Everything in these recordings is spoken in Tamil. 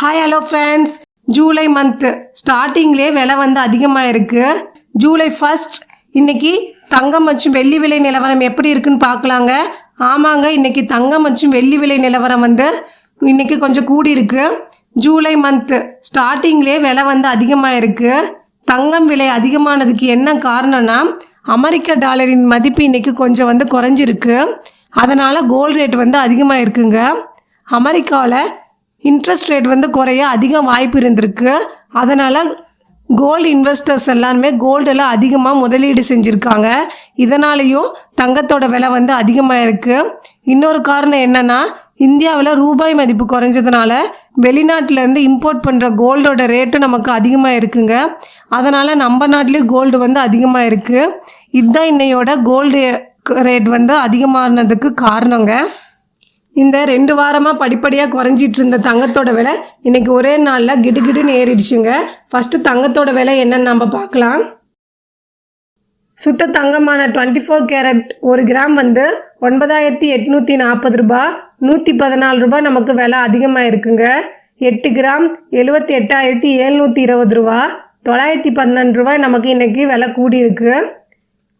Hi hello friends July month ஸ்டார்டிங்லேயே விலை வந்து அதிகமாக இருக்கு ஜூலை ஃபர்ஸ்ட் இன்னைக்கு தங்கம் மற்றும் வெள்ளி விலை நிலவரம் எப்படி இருக்குன்னு பார்க்கலாங்க. ஆமாங்க இன்னைக்கு தங்கம் மற்றும் வெள்ளி விலை நிலவரம் வந்து இன்னைக்கு கொஞ்சம் கூடி இருக்கு ஜூலை மந்த்து ஸ்டார்டிங்லேயே விலை வந்து அதிகமாக இருக்கு தங்கம் விலை அதிகமானதுக்கு என்ன காரணம்னா அமெரிக்க டாலரின் மதிப்பு இன்னைக்கு கொஞ்சம் வந்து குறைஞ்சிருக்கு. அதனால கோல்டு ரேட் வந்து அதிகமாக இருக்குங்க அமெரிக்காவில் இன்ட்ரெஸ்ட் ரேட் வந்து குறைய அதிக வாய்ப்பு இருந்திருக்கு. அதனால் கோல்டு இன்வெஸ்டர்ஸ் எல்லாருமே கோல்டெல்லாம் அதிகமாக முதலீடு செஞ்சுருக்காங்க. இதனாலேயும் தங்கத்தோட விலை வந்து அதிகமாக இருக்குது இன்னொரு காரணம் என்னென்னா இந்தியாவில் ரூபாய் மதிப்பு குறைஞ்சதுனால வெளிநாட்டிலேருந்து இம்போர்ட் பண்ணுற கோல்டோட ரேட்டு நமக்கு அதிகமாக இருக்குங்க. அதனால் நம்ம நாட்டிலேயும் கோல்டு வந்து அதிகமாக இருக்குது இதுதான் இன்னையோட கோல்டு ரேட் வந்து அதிகமானதுக்கு காரணங்க. இந்த ரெண்டு வாரமாக படிப்படியாக குறைஞ்சிட்டு இருந்த தங்கத்தோட விலை இன்னைக்கு ஒரே நாளில் கிடுகிடுன்னு ஏறிடுச்சுங்க. ஃபஸ்ட்டு தங்கத்தோட விலை என்னன்னு நம்ம பார்க்கலாம். சுத்த தங்கமான டுவெண்ட்டி ஃபோர் கேரட் ஒரு கிராம் வந்து ஒன்பதாயிரத்தி எட்நூற்றி நாற்பது ரூபா. நூற்றி பதினாலு ரூபாய் நமக்கு விலை அதிகமாக இருக்குங்க எட்டு கிராம் எழுபத்தி எட்டாயிரத்தி ஏழ்நூற்றி இருபது ரூபா. தொள்ளாயிரத்தி பன்னெண்டு ரூபாய் நமக்கு இன்றைக்கி விலை கூடியிருக்கு.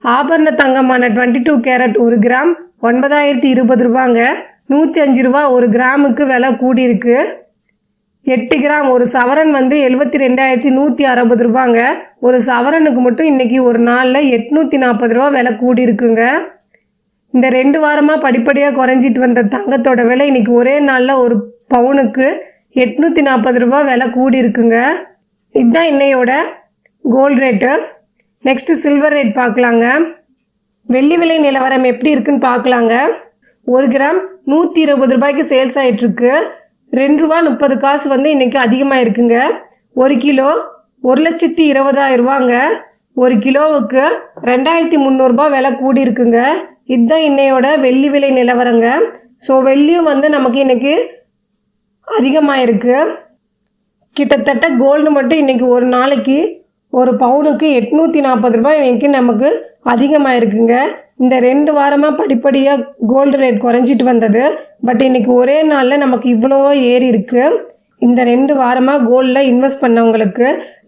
ஆபரண தங்கமான டுவெண்ட்டி டூ கேரட் ஒரு கிராம் ஒன்பதாயிரத்தி இருபது ரூபாங்க. நூற்றி அஞ்சு ரூபா ஒரு கிராமுக்கு விலை கூடி இருக்கு எட்டு கிராம் ஒரு சவரன் வந்து எழுபத்தி ரெண்டாயிரத்தி நூற்றி அறுபது ரூபாங்க. ஒரு சவரனுக்கு மட்டும் இன்றைக்கி ஒரு நாளில் எட்நூற்றி நாற்பது ரூபா விலை கூடி இருக்குங்க இந்த ரெண்டு வாரமாக படிப்படியாக குறைஞ்சிட்டு வந்த தங்கத்தோட விலை இன்னைக்கு ஒரே நாளில் ஒரு பவுனுக்கு எட்நூற்றி நாற்பது ரூபா விலை கூடி இருக்குங்க இதுதான் இன்னையோட gold rate next silver rate பார்க்கலாங்க. வெள்ளி விலை நிலவரம் எப்படி இருக்குன்னு பார்க்கலாங்க. ஒரு கிராம் நூற்றி இருபது ரூபாய்க்கு சேல்ஸ் ஆகிட்டுருக்கு ரெண்டு ரூபா முப்பது காசு வந்து இன்றைக்கி அதிகமாக இருக்குங்க ஒரு கிலோ ஒரு லட்சத்தி இருபதாயிரம் ரூபாங்க. ஒரு கிலோவுக்கு ரெண்டாயிரத்தி முந்நூறுரூபா விலை கூடி இருக்குங்க இதுதான் இன்னையோட வெள்ளி விலை நிலவரங்க. ஸோ வெள்ளியும் வந்து நமக்கு இன்றைக்கி அதிகமாக இருக்குது கிட்டத்தட்ட கோல்டு மட்டும் இன்றைக்கி ஒரு நாளைக்கு ஒரு பவுனுக்கு எட்நூற்றி நாற்பது ரூபாய் இன்றைக்கி நமக்கு அதிகமாக இருக்குங்க இந்த ரெண்டு வாரமாக படிப்படியாக கோல்டு ரேட் குறைஞ்சிட்டு வந்தது. பட் இன்றைக்கி ஒரே நாளில் நமக்கு இவ்வளவோ ஏறி இருக்குது இந்த ரெண்டு வாரமாக கோல்டில் இன்வெஸ்ட் பண்ணவங்களுக்கு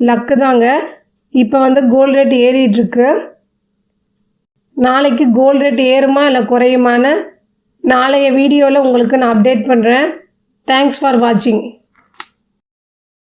லக்கு தாங்க. இப்போ வந்து கோல்டு ரேட் ஏறிட்டுருக்கு நாளைக்கு கோல்டு ரேட் ஏறுமா இல்லை குறையுமான்னு நாளைய வீடியோவில் உங்களுக்கு நான் அப்டேட் பண்ணுறேன் தேங்க்ஸ் ஃபார் வாட்சிங்